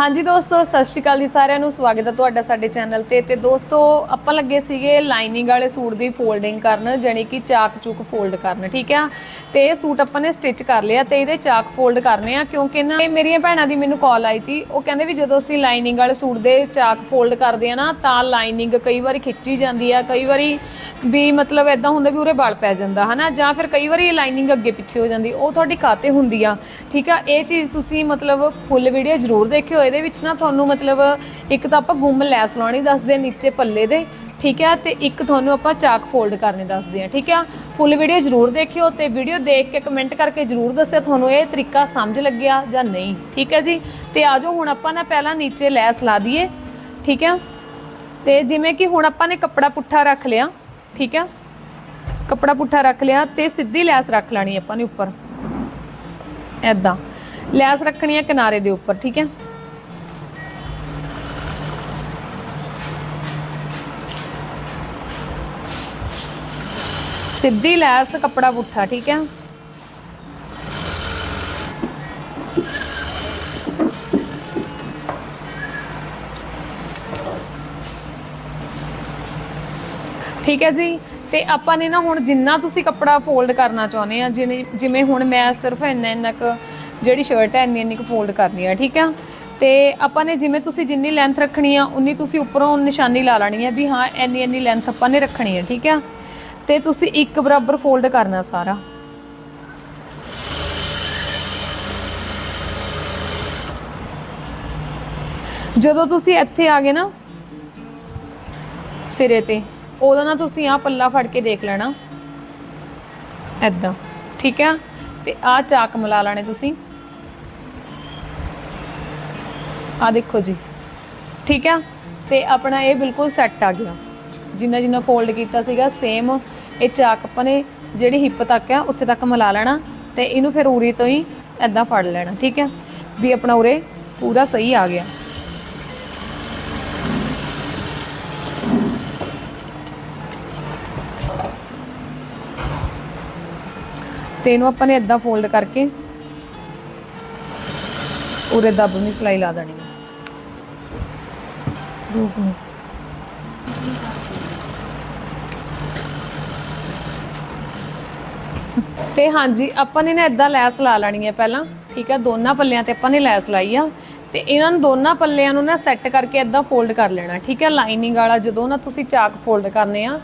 ਹਾਂਜੀ ਦੋਸਤੋ, ਸਤਿ ਸ਼੍ਰੀ ਅਕਾਲ ਜੀ ਸਾਰਿਆਂ ਨੂੰ। ਸਵਾਗਤ ਹੈ ਤੁਹਾਡਾ ਸਾਡੇ ਚੈਨਲ ਤੇ। ਤੇ ਦੋਸਤੋ, ਆਪਾਂ ਲੱਗੇ ਸੀਗੇ ਲਾਈਨਿੰਗ ਵਾਲੇ ਸੂਟ ਦੀ ਫੋਲਡਿੰਗ ਕਰਨ, ਜਾਣੀ ਕਿ ਚਾਕ ਚੁੱਕ ਫੋਲਡ ਕਰਨ, ਠੀਕ ਆ? ਤੇ ਇਹ ਸੂਟ ਆਪਾਂ ਨੇ ਸਟਿਚ ਕਰ ਲਿਆ ਤੇ ਇਹਦੇ ਚਾਕ ਫੋਲਡ ਕਰਨੇ ਆ, ਕਿਉਂਕਿ ਨਾ ਇਹ ਮੇਰੀਆਂ ਭੈਣਾਂ ਦੀ ਮੈਨੂੰ ਕਾਲ ਆਈ ਸੀ। ਉਹ ਕਹਿੰਦੇ ਵੀ ਜਦੋਂ ਅਸੀਂ ਲਾਈਨਿੰਗ ਵਾਲੇ ਸੂਟ ਦੇ ਚਾਕ ਫੋਲਡ ਕਰਦੇ ਆ ਨਾ, ਤਾਂ ਲਾਈਨਿੰਗ ਕਈ ਵਾਰੀ ਖਿੱਚੀ ਜਾਂਦੀ ਆ, ਕਈ ਵਾਰੀ ਵੀ ਮਤਲਬ ਇਦਾਂ ਹੁੰਦਾ ਵੀ ਉਰੇ ਵਲ ਪੈ ਜਾਂਦਾ, ਹਨਾ? ਜਾਂ ਫਿਰ ਕਈ ਵਾਰੀ ਲਾਈਨਿੰਗ ਅੱਗੇ ਪਿੱਛੇ ਹੋ ਜਾਂਦੀ, ਉਹ ਤੁਹਾਡੀ ਖਾਤੇ ਹੁੰਦੀ ਆ, ਠੀਕ ਆ? ਇਹ ਚੀਜ਼ ਤੁਸੀਂ ਮਤਲਬ ਫੁੱਲ ਵੀਡੀਓ ਜ਼ਰੂਰ ਦੇਖਿਓ ਇਹਦੇ ਵਿੱਚ ਨਾ ਤੁਹਾਨੂੰ ਮਤਲਬ ਇੱਕ ਤਾਂ ਆਪਾਂ ਗੁੰਮ ਲੈਸ ਲਾਉਣੀ ਦੱਸਦੇ ਆ ਨੀਚੇ ਪੱਲੇ ਦੇ, ਠੀਕ ਹੈ ਤੇ ਇੱਕ ਤੁਹਾਨੂੰ ਆਪਾਂ ਚਾਕ ਫੋਲਡ ਕਰਨੇ ਦੱਸਦੇ ਆ, ਠੀਕ ਆ? ਫੁੱਲ ਵੀਡੀਓ ਜ਼ਰੂਰ ਦੇਖਿਓ ਤੇ ਵੀਡੀਓ ਦੇਖ ਕੇ ਕਮੈਂਟ ਕਰਕੇ ਜ਼ਰੂਰ ਦੱਸਿਓ ਤੁਹਾਨੂੰ ਇਹ ਤਰੀਕਾ ਸਮਝ ਲੱਗਿਆ ਜਾਂ ਨਹੀਂ, ਠੀਕ ਹੈ ਜੀ? ਤੇ ਆਜੋ ਹੁਣ ਆਪਾਂ ਨਾ ਪਹਿਲਾਂ ਨੀਚੇ ਲੈਸ ਲਾ ਦਈਏ, ਠੀਕ ਆ? ਤੇ ਜਿਵੇਂ ਕਿ ਹੁਣ ਆਪਾਂ ਨੇ ਕੱਪੜਾ ਪੁੱਠਾ ਰੱਖ ਲਿਆ, ਠੀਕ ਆ? ਕੱਪੜਾ ਪੁੱਠਾ ਰੱਖ ਲਿਆ ਤੇ ਸਿੱਧੀ ਲੈਸ ਰੱਖ ਲੈਣੀ ਆਪਾਂ ਨੇ ਉੱਪਰ ਐਦਾਂ ਲੈਸ ਰੱਖਣੀ ਹੈ ਕਿਨਾਰੇ ਦੇ ਉੱਪਰ, ਠੀਕ ਹੈ ਸਿੱਧੀ ਲੈਸ, ਕੱਪੜਾ ਪੁੱਠਾ, ਠੀਕ ਹੈ? ਠੀਕ ਹੈ ਜੀ? ਤੇ ਆਪਾਂ ਨੇ ਨਾ ਹੁਣ ਜਿੰਨਾ ਤੁਸੀਂ ਕੱਪੜਾ ਫੋਲਡ ਕਰਨਾ ਚਾਹੁੰਦੇ ਆ, ਜਿਵੇਂ ਜਿਵੇਂ ਹੁਣ ਮੈਂ ਸਿਰਫ ਇੰਨਾ ਇੰਨਾ ਕੁ ਜਿਹੜੀ ਸ਼ਰਟ ਹੈ, ਇੰਨੀ ਇੰਨੀ ਕੁ ਫੋਲਡ ਕਰਨੀ ਆ, ਠੀਕ ਆ ਤੇ ਆਪਾਂ ਨੇ ਜਿਵੇਂ ਤੁਸੀਂ ਜਿੰਨੀ ਲੈਂਥ ਰੱਖਣੀ ਆ, ਉਨੀ ਤੁਸੀਂ ਉੱਪਰੋਂ ਨਿਸ਼ਾਨੀ ਲਾ ਲੈਣੀ ਆ ਵੀ ਹਾਂ, ਇੰਨੀ ਇੰਨੀ ਲੈਂਥ ਆਪਾਂ ਨੇ ਰੱਖਣੀ ਆ, ਠੀਕ ਆ ਤੇ ਤੁਸੀਂ ਇੱਕ ਬਰਾਬਰ ਫੋਲਡ ਕਰਨਾ ਸਾਰਾ। ਜਦੋਂ ਤੁਸੀਂ ਇੱਥੇ ਆ ਗਏ ਨਾ, ਸਿਰੇ ਤੇ, ਉਦੋਂ ਨਾ ਤੁਸੀਂ ਆਹ ਪੱਲਾ ਫੜ ਕੇ ਦੇਖ ਲੈਣਾ। ਐਦਾਂ ਠੀਕ ਆ? ਤੇ ਆਹ ਚਾਕ ਮਿਲਾ ਲੈਣੇ ਤੁਸੀਂ। ਆ ਦੇਖੋ ਜੀ, ਠੀਕ ਆ? ਤੇ ਆਪਣਾ ਇਹ ਬਿਲਕੁਲ ਸੈੱਟ ਆ ਗਿਆ। ਜਿੰਨਾ ਜਿੰਨਾ ਫੋਲਡ ਕੀਤਾ ਸੀਗਾ ਸੇਮ ਇਹ ਚਾਕ ਆਪਾਂ ਨੇ ਜਿਹੜੀ ਹਿੱਪ ਤੱਕ ਆ, ਉੱਥੇ ਤੱਕ ਮਿਲਾ ਲੈਣਾ ਤੇ ਇਹਨੂੰ ਫਿਰ ਉਰੇ ਤੋਂ ਹੀ ਐਦਾਂ ਫੜ ਲੈਣਾ, ਠੀਕ ਹੈ ਵੀ ਆਪਣਾ ਉਰੇ ਪੂਰਾ ਸਹੀ ਆ ਗਿਆ। ਤੇ ਇਹਨੂੰ ਆਪਾਂ ਨੇ ਇਦਾਂ ਫੋਲਡ ਕਰਕੇ ਉਰੇ ਦੱਬਵੀਂ ਸਲਾਈ ਲਾ ਦੇਣੀ ਰੂਪ ਨੂੰ। ਤੇ ਹਾਂਜੀ, ਆਪਾਂ ਨੇ ਨਾ ਇਦਾਂ ਲੈਸ ਲਾ ਲੈਣੀ ਹੈ ਪਹਿਲਾਂ, ਠੀਕ ਹੈ, ਦੋਨਾਂ ਪੱਲਿਆਂ ਤੇ ਆਪਾਂ ਨੇ ਲੈਸ ਲਾਈ ਆ। ਤੇ ਇਹਨਾਂ ਨੂੰ ਦੋਨਾਂ ਪੱਲਿਆਂ ਨੂੰ ਨਾ ਸੈੱਟ ਕਰਕੇ ਇਦਾਂ ਫੋਲਡ ਕਰ ਲੈਣਾ, ਠੀਕ ਹੈ, ਲਾਈਨਿੰਗ ਵਾਲਾ ਜਦੋਂ ਨਾ ਤੁਸੀਂ ਚਾਕ ਫੋਲਡ ਕਰਨੇ ਆ,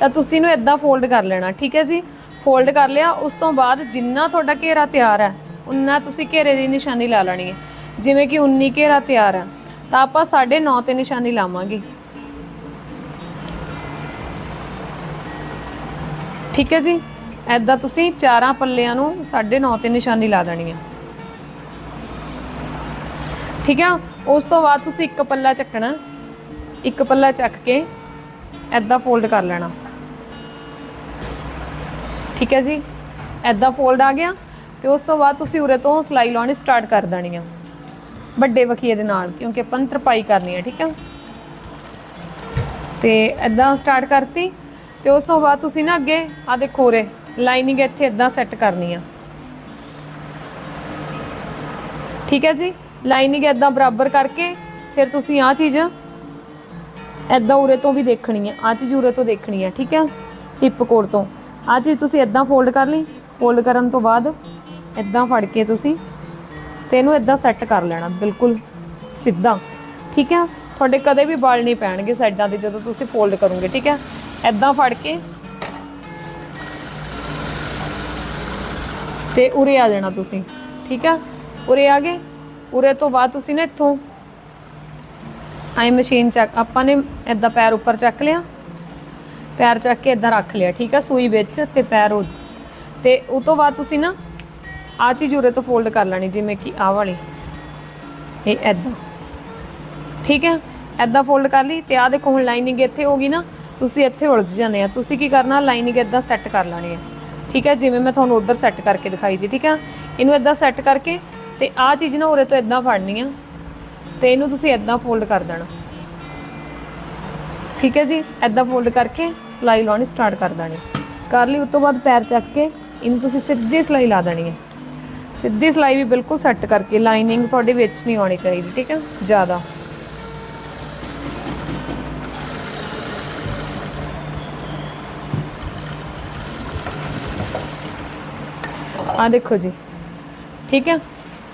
ਤਾਂ ਤੁਸੀਂ ਇਹਨੂੰ ਇਦਾਂ ਫੋਲਡ ਕਰ ਲੈਣਾ, ਠੀਕ ਹੈ ਜੀ। ਫੋਲਡ ਕਰ ਲਿਆ, ਉਸ ਤੋਂ ਬਾਅਦ ਜਿੰਨਾ ਤੁਹਾਡਾ ਘੇਰਾ ਤਿਆਰ ਹੈ, ਉਨਾ ਤੁਸੀਂ ਘੇਰੇ ਦੀ ਨਿਸ਼ਾਨੀ ਲਾ ਲੈਣੀ ਹੈ। ਜਿਵੇਂ ਕਿ 19 ਘੇਰਾ ਤਿਆਰ ਹੈ, ਤਾਂ ਆਪਾਂ 9.5 ਤੇ ਨਿਸ਼ਾਨੀ ਲਾਵਾਂਗੇ। ਠੀਕ ਹੈ ਜੀ। ਐਦਾਂ ਤੁਸੀਂ ਚਾਰਾਂ ਪੱਲਿਆਂ ਨੂੰ 9.5 ਤੇ ਨਿਸ਼ਾਨੀ ਲਾ ਦੇਣੀ ਹੈ ਠੀਕ ਹੈ ਉਸ ਤੋਂ ਬਾਅਦ ਤੁਸੀਂ ਇੱਕ ਪੱਲਾ ਚੱਕਣਾ। ਇੱਕ ਪੱਲਾ ਚੱਕ ਕੇ ਐਦਾਂ ਫੋਲਡ ਕਰ ਲੈਣਾ। ਠੀਕ ਹੈ ਜੀ? ਐਦਾਂ ਫੋਲਡ ਆ ਗਿਆ ਤੇ ਉਸ ਤੋਂ ਬਾਅਦ ਤੁਸੀਂ ਉਰੇ ਤੋਂ ਸਲਾਈ ਲਾਉਣੀ ਸਟਾਰਟ ਕਰ ਦੇਣੀ ਆ। ਵੱਡੇ ਵਖੀਏ ਦੇ ਨਾਲ, ਕਿਉਂਕਿ ਆਪਾਂ ਨੇ ਤਰਪਾਈ ਕਰਨੀ ਹੈ ਠੀਕ ਹੈ ਤੇ ਐਦਾਂ ਸਟਾਰਟ ਕਰਤੀ ਤੇ ਉਸ ਤੋਂ ਬਾਅਦ ਤੁਸੀਂ ਨਾ ਅੱਗੇ ਆ ਦੇਖੋ ਉਰੇ। ਲਾਈਨਿੰਗ ਇੱਥੇ ਐਦਾਂ ਸੈੱਟ ਕਰਨੀ ਆ। ਠੀਕ ਹੈ ਜੀ? ਲਾਈਨਿੰਗ ਐਦਾਂ ਬਰਾਬਰ ਕਰਕੇ ਫਿਰ ਤੁਸੀਂ ਆ ਚੀਜ਼ ਐਦਾਂ ਉਰੇ ਤੋਂ ਵੀ ਦੇਖਣੀ ਹੈ ਆ ਚੀਜ਼ ਉਰੇ ਤੋਂ ਦੇਖਣੀ ਹੈ ਠੀਕ ਹੈ? ਹਿੱਪ ਕੋਡ ਤੋਂ। ਆ ਚੀਜ਼ ਤੁਸੀਂ ਐਦਾਂ ਫੋਲਡ ਕਰ ਲਈ। ਫੋਲਡ ਕਰਨ ਤੋਂ ਬਾਅਦ ਐਦਾਂ ਫੜ ਕੇ ਤੁਸੀਂ ਤੇ ਇਹਨੂੰ ਐਦਾਂ ਸੈੱਟ ਕਰ ਲੈਣਾ, ਬਿਲਕੁਲ ਸਿੱਧਾ। ਠੀਕ ਹੈ? ਤੁਹਾਡੇ ਕਦੇ ਵੀ ਵਾਲ ਨਹੀਂ ਪੈਣਗੇ ਸਾਈਡਾਂ ਤੇ ਜਦੋਂ ਤੁਸੀਂ ਫੋਲਡ ਕਰੋਗੇ, ਠੀਕ ਹੈ? ਐਦਾਂ ਫੜ ਕੇ ਤੇ ਉਰੇ ਆ ਜਾਣਾ ਤੁਸੀਂ, ਠੀਕ ਹੈ ਉਰੇ ਆ ਗਏ, ਉਰੇ ਤੋਂ ਬਾਅਦ ਤੁਸੀਂ ਨਾ ਇੱਥੋਂ ਆਈ ਮਸ਼ੀਨ ਚੱਕ, ਆਪਾਂ ਨੇ ਐਦਾਂ ਪੈਰ ਉੱਪਰ ਚੱਕ ਲਿਆ, ਪੈਰ ਚੱਕ ਕੇ ਇਦਾਂ ਰੱਖ ਲਿਆ, ਠੀਕ ਆ, ਸੂਈ ਵਿੱਚ ਤੇ ਪੈਰ ਉਹ, ਤੇ ਉਸ ਤੋਂ ਬਾਅਦ ਤੁਸੀਂ ਨਾ ਆ ਚੀਜ਼ ਉਰੇ ਤੋਂ ਫੋਲਡ ਕਰ ਲੈਣੀ, ਜਿਵੇਂ ਕਿ ਆਹ ਵਾਲੀ, ਇਹ ਐਦਾਂ ਠੀਕ ਹੈ ਐਦਾਂ ਫੋਲਡ ਕਰ ਲਈ ਤੇ ਆ ਦੇਖੋ ਹੁਣ ਲਾਈਨਿੰਗ ਇੱਥੇ ਹੋ ਗਈ ਨਾ, ਤੁਸੀਂ ਇੱਥੇ ਉਲਝ ਜਾਂਦੇ ਆ, ਤੁਸੀਂ ਕੀ ਕਰਨਾ ਲਾਈਨਿੰਗ ਇਦਾਂ ਸੈੱਟ ਕਰ ਲੈਣੀ ਹੈ ਠੀਕ ਹੈ, ਜਿਵੇਂ ਮੈਂ ਤੁਹਾਨੂੰ ਉਧਰ ਸੈੱਟ ਕਰਕੇ ਦਿਖਾਈ ਦੀ, ਠੀਕ ਹੈ। ਇਹਨੂੰ ਇਦਾਂ ਸੈੱਟ ਕਰਕੇ ਤੇ ਆਹ ਚੀਜ਼ ਨਾ ਉਰੇ ਤੋਂ ਇਦਾਂ ਫੜਨੀ ਆ ਤੇ ਇਹਨੂੰ ਤੁਸੀਂ ਇਦਾਂ ਫੋਲਡ ਕਰ ਦੇਣਾ। ਠੀਕ ਹੈ ਜੀ ਐਦਾਂ ਫੋਲਡ ਕਰਕੇ ਸਲਾਈ ਲਾਉਣੀ ਸਟਾਰਟ ਕਰ ਦੇਣੀ। ਕਰ ਲਈ, ਉਸ ਤੋਂ ਬਾਅਦ ਪੈਰ ਚੱਕ ਕੇ ਇਹਨੂੰ ਤੁਸੀਂ ਸਿੱਧੀ ਸਲਾਈ ਲਾ ਦੇਣੀ ਹੈ। ਸਿੱਧੀ ਸਲਾਈ ਵੀ ਬਿਲਕੁਲ ਸੈੱਟ ਕਰਕੇ ਲਾਈਨਿੰਗ ਤੁਹਾਡੇ ਵਿੱਚ ਨਹੀਂ ਆਉਣੀ ਚਾਹੀਦੀ, ਠੀਕ ਹੈ, ਜ਼ਿਆਦਾ। ਆ ਦੇਖੋ ਜੀ। ਠੀਕ ਹੈ?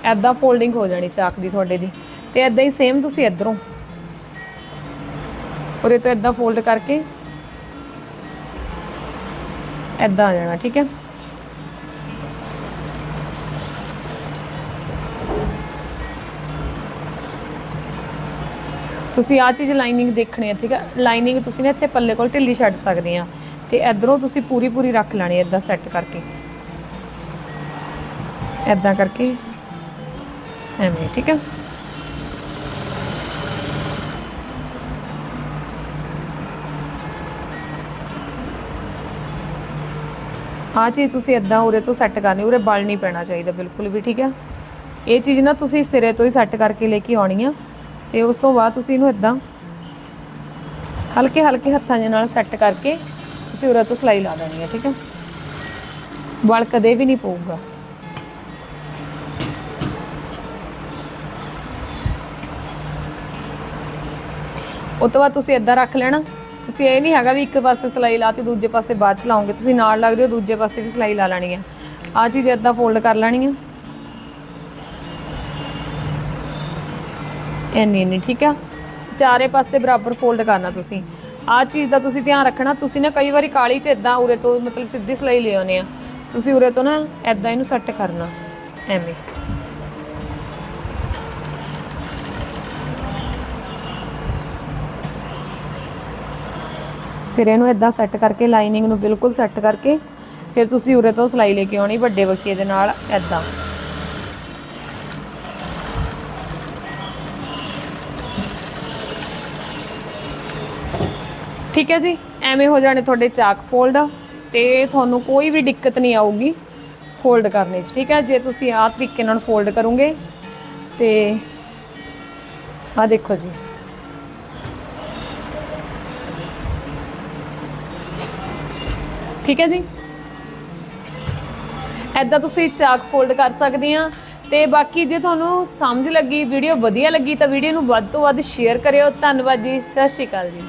ਐਦਾਂ ਫੋਲਡਿੰਗ ਹੋ ਜਾਣੀ ਚਾਕ ਦੀ ਤੁਹਾਡੇ ਦੀ। ਤੇ ਐਦਾਂ ਹੀ ਸੇਮ ਤੁਸੀਂ ਇਧਰੋਂ। ਉਰੇ ਤੋਂ ਐਦਾਂ ਫੋਲਡ ਕਰਕੇ ਐਦਾਂ ਆ ਜਾਣਾ, ਠੀਕ ਹੈ? ਤੁਸੀਂ ਆ ਚੀਜ਼ ਲਾਈਨਿੰਗ ਦੇਖਣੀ ਹੈ, ਠੀਕ ਹੈ? ਲਾਈਨਿੰਗ ਤੁਸੀਂ ਨੇ ਇੱਥੇ ਪੱਲੇ ਕੋਲ ਢਿੱਲੀ ਛੱਡ ਸਕਦੇ ਆ ਤੇ ਇਧਰੋਂ ਤੁਸੀਂ ਪੂਰੀ ਪੂਰੀ ਰੱਖ ਲੈਣੀ ਇਦਾਂ ਸੈੱਟ ਕਰਕੇ। ਇਦਾਂ ਕਰਕੇ ਐਵੇਂ, ਠੀਕ ਹੈ? ਆ ਚੀਜ਼ ਤੁਸੀਂ ਇਦਾਂ ਉਰੇ ਤੋਂ ਸੈੱਟ ਕਰਨੀ, ਉਰੇ ਬਲ ਨਹੀਂ ਪੈਣਾ ਚਾਹੀਦਾ, ਬਿਲਕੁਲ ਵੀ, ਠੀਕ ਹੈ? ਇਹ ਚੀਜ਼ ਨਾ ਤੁਸੀਂ ਸਿਰੇ ਤੋਂ ਹੀ ਸੈੱਟ ਕਰਕੇ ਲੈ ਕੇ ਆਉਣੀ ਆ, ਤੇ ਉਸ ਤੋਂ ਬਾਅਦ ਤੁਸੀਂ ਇਹਨੂੰ ਇਦਾਂ ਹਲਕੇ ਹਲਕੇ ਹੱਥਾਂ ਦੇ ਨਾਲ ਸੈੱਟ ਕਰਕੇ ਤੁਸੀਂ ਉਰੇ ਤੋਂ ਸਲਾਈ ਲਾ ਦੇਣੀ ਹੈ ਠੀਕ ਹੈ? ਬਲ ਕਦੇ ਵੀ ਨਹੀਂ ਪਊਗਾ। ਉਹ ਤੋਂ ਬਾਅਦ ਤੁਸੀਂ ਇਦਾਂ ਰੱਖ ਲੈਣਾ। ਤੁਸੀਂ ਇਹ ਨਹੀਂ ਹੈਗਾ ਵੀ ਇੱਕ ਪਾਸੇ ਸਲਾਈ ਲਾਤੀ, ਦੂਜੇ ਪਾਸੇ ਬਾਅਦ ਚ ਲਾਓਗੇ। ਤੁਸੀਂ ਨਾਲ ਲੱਗਦੇ ਹੋ, ਦੂਜੇ ਪਾਸੇ ਵੀ ਸਲਾਈ ਲਾ ਲੈਣੀ ਹੈ ਆ ਚੀਜ਼ ਇਦਾਂ ਫੋਲਡ ਕਰ ਲੈਣੀ ਹੈ ਇੰਨੀ ਇੰਨੀ ਠੀਕ ਆ। ਚਾਰੇ ਪਾਸੇ ਬਰਾਬਰ ਫੋਲਡ ਕਰਨਾ ਤੁਸੀਂ। ਆ ਚੀਜ਼ ਦਾ ਤੁਸੀਂ ਧਿਆਨ ਰੱਖਣਾ। ਤੁਸੀਂ ਨਾ ਕਈ ਵਾਰੀ ਕਾਲੀ ਚ ਇਦਾਂ ਉਰੇ ਤੋਂ ਮਤਲਬ ਸਿੱਧੀ ਸਲਾਈ ਲੈ ਆਉਨੇ ਆ। ਤੁਸੀਂ ਉਰੇ ਤੋਂ ਨਾ ਇਦਾਂ ਇਹਨੂੰ ਸੈੱਟ ਕਰਨਾ। ਐਵੇਂ। ਫਿਰ ਇਹਨੂੰ ਇਦਾਂ ਸੈੱਟ ਕਰਕੇ ਲਾਈਨਿੰਗ ਨੂੰ ਬਿਲਕੁਲ ਸੈੱਟ ਕਰਕੇ ਫਿਰ ਤੁਸੀਂ ਉਰੇ ਤੋਂ ਸਲਾਈ ਲੈ ਕੇ ਆਉਣੀ ਵੱਡੇ ਵਕੀਏ ਦੇ ਨਾਲ ਇਦਾਂ ਠੀਕ ਹੈ ਜੀ, ਐਵੇਂ ਹੋ ਜਾਣੇ ਤੁਹਾਡੇ ਚਾਕ ਫੋਲਡ ਤੇ ਤੁਹਾਨੂੰ ਕੋਈ ਵੀ ਦਿੱਕਤ ਨਹੀਂ ਆਊਗੀ ਫੋਲਡ ਕਰਨੇ 'ਚ, ਠੀਕ ਹੈ? ਜੇ ਤੁਸੀਂ ਆਹ ਤਰੀਕੇ ਨਾਲ ਫੋਲਡ ਕਰੋਗੇ ਤੇ ਆਹ ਦੇਖੋ ਜੀ। ਠੀਕ ਹੈ ਜੀ? ਐਦਾਂ ਤੁਸੀਂ ਚਾਕ ਫੋਲਡ ਕਰ ਸਕਦੇ ਆ ਤੇ ਬਾਕੀ ਜੇ ਤੁਹਾਨੂੰ ਸਮਝ ਲੱਗੀ ਵੀਡੀਓ ਵਧੀਆ ਲੱਗੀ ਤਾਂ ਵੀਡੀਓ ਨੂੰ ਵੱਧ ਤੋਂ ਵੱਧ ਸ਼ੇਅਰ ਕਰਿਓ। ਧੰਨਵਾਦ ਜੀ, ਸਤਿ ਸ਼੍ਰੀ ਅਕਾਲ ਜੀ।